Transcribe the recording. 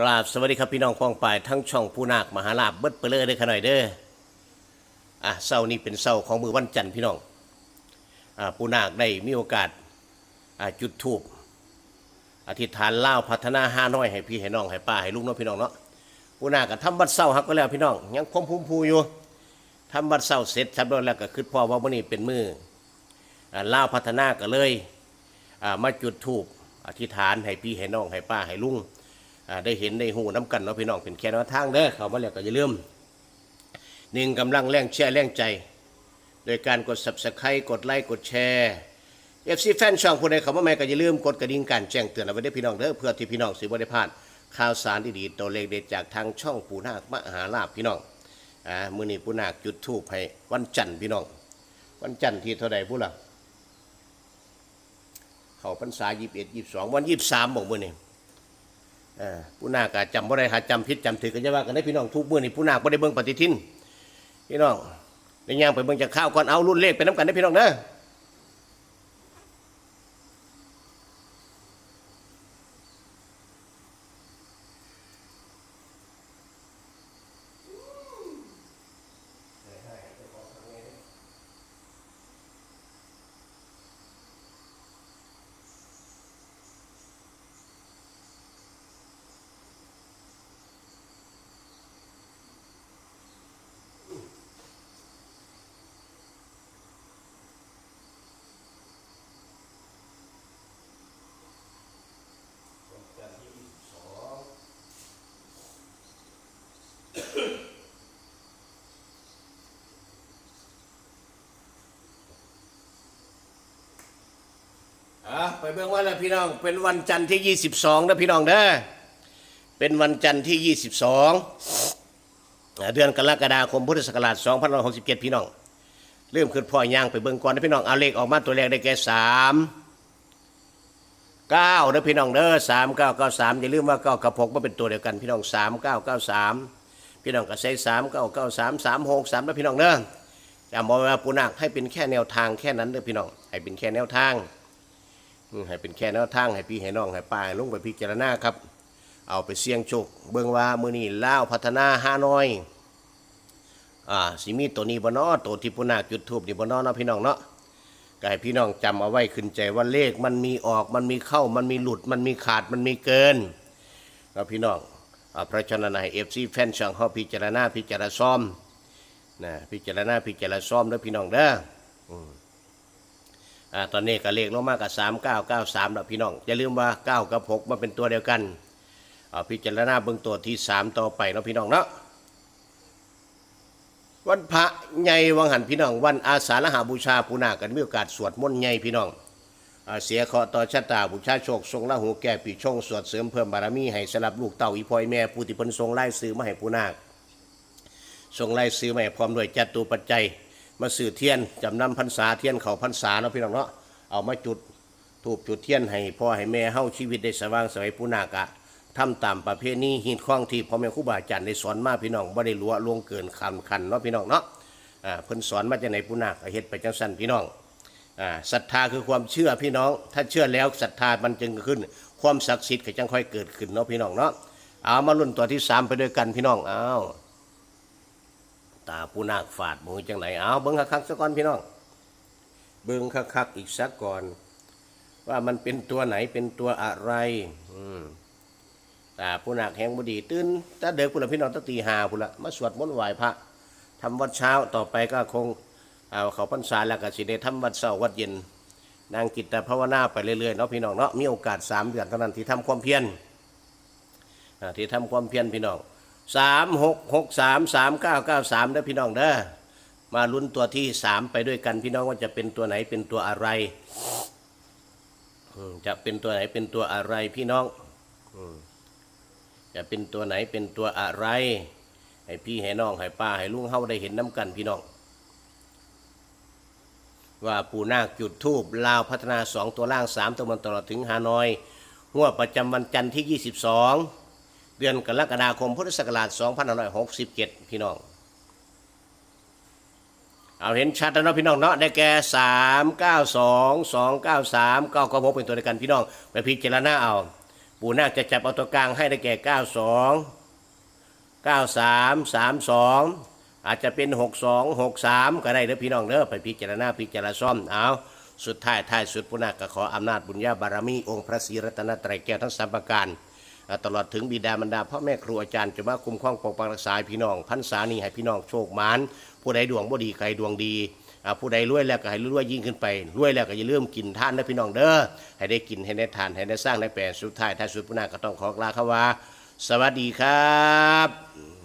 กราบสวัสดีครับพี่น้องพ้องปายทั้งช่องผู้นาคมหาลาบเบิดเปเลือได้ขน่อยเด้ออะเสาร์นี้เป็นเสาร์ของมือวันจันทร์พี่น้องอ่าผู้นาคได้มีโอกาสอ่าจุดธูปอธิษฐานเล่าพัฒนาห้าน้อยให้พี่ให้น้องให้ป้าให้ลูกน้องพี่น้องเนาะผู้นาคก็ทำบัดเสาร์ฮักก็แล้วพี่น้องยังพรมภูมิภูอยู่ทำบัดเสาร์เสร็จทำแล้วก็คือพ่อว่าวันนี้เป็นมืออ่าเล่าพัฒนาก็เลยอ่ามาจุดธูปอธิษฐานให้พี่ให้น้องให้ป้าให้ลุง ได้เห็นได้หูน้ำกันเนาะพี่น้องเป็นแค่แนวทางเด้อเขามาแล้วก็อย่าลืมหนึ่งกำลังแรงแชร์แรงใจ โดยการกด subscribe กดไลค์กดแชร์เอฟซีแฟนช่องผู้ใดเขามาแม่ก็อย่าลืมกดกระดิ่งการแจ้งเตือนเอาไว้ได้พี่น้องเด้อเพื่อที่พี่น้องสิบ่ได้พลาดข่าวสารดีๆตัวเลขเด็ดจากทางช่องปูนาคมหาลาภพี่น้องอ่ามื้อนี้ปูนาคจุดธูปให้วันจันทร์พี่น้อง วันจันทร์ที่เท่าใดผู้ล่ะเขาพรรษา21 22วัน23บสามบอกมื้อนี้ เออผู้นาก็จำบ่ได้หาจำพิษจำถือกันจะว่ากันได้พี่น้องทุกมื้อนี่ผู้นาคบ่ได้เบิ่งปฏิทินพี่น้องได้ย่างไปเบิ่งจากข้าวก่อนเอารุ่นเลขไปน้ำกันได้พี่น้องเด้อ อะไปเบิ่งว่าแล้วพี่น้อง เป็นวันจันทร์ที่ 22นะพี่น้องเด้อเป็นวันจันทร์ที่ 22อ่าเดือนกรกฎาคมพุทธศักราช2567 พี่น้อง เริ่มขึ้นพ่อย่างไปเบิ่งก่อนนะพี่น้องเอาเลขออกมาตัวแรกได้แก่สามเก้านะพี่น้องเด้อสามเก้าเก้าสามอย่าลืมว่าเก้ากับหกมาเป็นตัวเดียวกันพี่น้องสามเก้าเก้าสามพี่น้องก็ใช้สามเก้าเก้าสามสามหกสามนะพี่น้องเด้อจำบอกว่าปูนักให้เป็นแค่แนวทางแค่นั้นเด้อพี่น้องให้เป็นแค่แนวทาง ให้เป็นแค่แนวทางให้พี่ให้น้องให้ป้าให้ลุงไปพิจารณาครับ เอาไปเสี่ยงโชคเบิ่งว่ามือนี้ลาวพัฒนาห้าน้อยอ่าสิมีตัวนี้บ่เนาะตัวที่พุนาจุดทูบนี่บ่นาะเนาะพี่น้องเนาะก็ให้พี่น้องจำเอาไว้ขึ้นใจว่าเลขมันมีออกมันมีเข้ามันมีหลุดมันมีขาดมันมีเกินแล้วพี่น้องอ่าเพราะฉะนั้นให้ FC แฟนช่องเฮาพิจารณาพิจารณาซ่อมนะพิจารณาพิจารณาซ่อมเด้อพี่น้องเด้ออืม อ่าตอนนี้ก็เลขลงมากับ3993แล้วพี่น้องอย่าลืมว่า9กับ6มันเป็นตัวเดียวกันอ่าพิจารณาเบิ่งตัวที่3ต่อไปเนาะพี่น้องเนาะวันพระใหญ่วังหันพี่น้อง วันอาสาฬหาบูชาปูนากันมีโอกาสสวดมนต์ใหญ่พี่น้องเสียเคราะห์ต่อชะตาบูชาโชคทรงละหูแก่ปีชงสวดเสริมเพิ่มบารมีให้สลับลูกเต่าอีพอยแม่ผู้ที่พนทรงไล่ซื้อมาให้ปูนาทรงไล่ซื้อมาให้พร้อมด้วยจัตุปัจจัย มาสื่อเทียนจำนำพรรษาเทียนเขาพรรษาเนาะพี่น้องเนาะเอามาจุดถูกจุดเทียนให้พ่อให้แม่เฮาชีวิตได้สว่างสวยปูนาคอะทำตามประเพณีหินข้องที่พ่อแม่ครูบาอาจารย์ได้สอนมาพี่น้องบ่ได้ลัวลวงเกินคันคันเนาะพี่น้องเนาะอ่าเพิ่นสอนมาจากไหนปุนาคก็เฮ็ดไปจังซั่นพี่น้องอ่าศรัทธาคือความเชื่อพี่น้อง ถ้าเชื่อแล้วศรัทธามันจึงขึ้น ความศักดิ์สิทธิ์ก็จังค่อยเกิดขึ้นเนาะพี่น้องเนาะเอามาลุ้นตัวที่สามไปด้วยกันพี่น้องเอา ตาปุนาคฝาดมือจังไหนเอาเบิ่งคักๆซะก่อนพี่น้อง เบิ่งคักๆอีกสักก่อน ว่ามันเป็นตัวไหนเป็นตัวอะไร อืมตาปุนาคแห่งบดีตื่นถ้าเด็กพุ่นละพี่น้องตีหาพุ่นละมาสวดมนต์ไหว้พระทำวัดเช้าต่อไปก็คงเอาเขาพรรษาแล้วก็สิได้ทำวัดเช้าวัดเย็นนางกิตตภาวนาไปเรื่อยๆเนาะพี่น้องเนาะมีโอกาสสามเดือนเท่านั้นที่ทำความเพียรที่ทำความเพียรพี่น้อง สามหกหกสามสามเก้าเก้าสามเด้อพี่น้องเด้อมาลุ้นตัวที่สามไปด้วยกันพี่น้องว่าจะเป็นตัวไหนเป็นตัวอะไรจะเป็นตัวไหนเป็นตัวอะไรพี่น้องจะเป็นตัวไหนเป็นตัวอะไร ให้พี่ให้น้องให้ป้าให้ลุงเฮาได้เห็นน้ำกันพี่น้อง ว่าปู่นาคจุดทูบลาวพัฒนาสองตัวล่างสามตัวมันตลอดถึงฮานอยงวดประจำวันจันทร์ที่22 เดือนกรกฎาคมพุทธศักราช2567 พี่น้อง เอาเห็นชัดแล้วเนาะพี่น้องเนาะได้แก่ 3 9 2 2 9 3 9 9 6เป็นตัวเดียวกันพี่น้อง ไปพิจารณาเอา ปู่นาคจะจับเอาตัวกลางให้ได้แก่ 92 93 32 อาจจะเป็น 62 63 ก็ได้เด้อพี่น้องเด้อไปพิจารณาพิจารณาซ่อมเอาสุดท้ายท้ายสุดปู่นาคก็ขออำนาจบุญญาบารมีองค์พระศรีรัตนตรัยแก้วทั้งสามประการ ตลอดถึงบิดามารดาพ่อแม่ครูอาจารย์จะมาคุ้มครองปกปักรักษาพี่น้องพันษานี้ให้พี่น้องโชคมานผู้ใดดวงบ่ดีใครดวงดีผู้ใดรวยแล้วก็ให้รวยยิ่งขึ้นไปรวยแล้วก็อย่าลืมกินทานนะพี่น้องเด้อให้ได้กินให้ได้ทานให้ได้สร้างได้แปลสุดท้ายท้ายสุดพุนาก็ต้องขอกลาคำว่า สวัสดีครับ